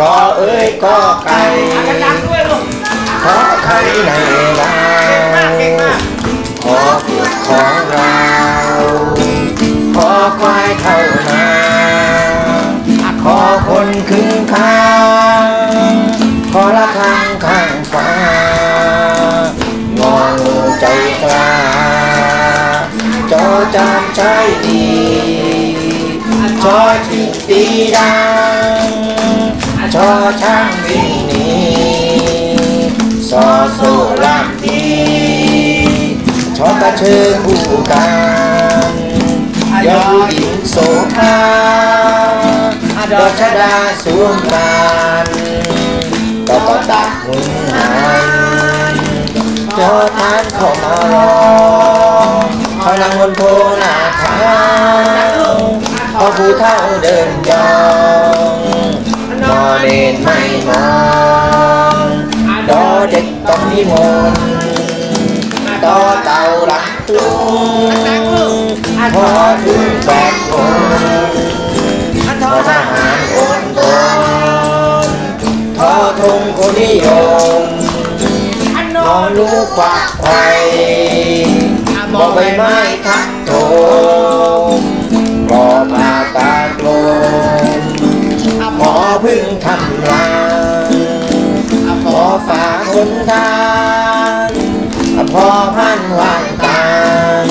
ก็เอ้ยก็ไก่ดังๆด้วยลูกขอไข่ในเราเก่งมาขอเกิดของเราขอควายเข้านาขอคนขึ้นข้างขอละครังข้างฟ้างองูใจกล้าจอจามใจดีชอชิงตีดัง ชอช่างวิ่งหนีซอโซลามดีชอกระเชือคู่กันยอดหญิงโสภาดอกชดาสวมกันก็ก็ตักหุนหันเจ้าทานเข้ามารอเขานั่งบนโพนาทางพอผู้เท่าเดินยอง เนนไม่มองดอเด็กต้องนิมนต์ดอเต่าหลักตุงพอถึงแปดคนทอทหารโอนตนทอทงคนนิยมนอนลูกควักไข่บอกใบไม้ทักโถมรอพาตา พึ่งทำลายหมอฝาคนทานพอพันวางตาง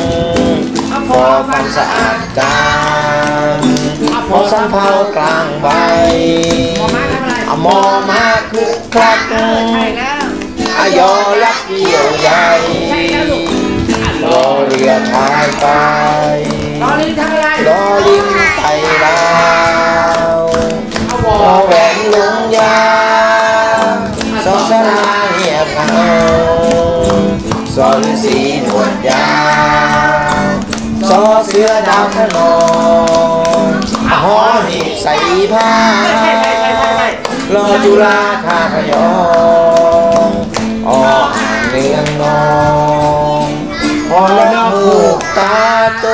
พอฟันสะอาดจานหมอสันเผากลางใบหมอมาทำอะไรอะหมอมาคึกคักใช่แล้วอายอยักษ์เกี่ยวใหญ่ใช่แล้วลูกรอเรือชายไป อฤาษีหนวดยาวสอเสือดาวขนองอะหอหีบใส่ผ้าใช่ใช่ใช่ใช่ใช่รอจุฬาคาพยองออ่างเนืองนองพอแล้วผูกตาโต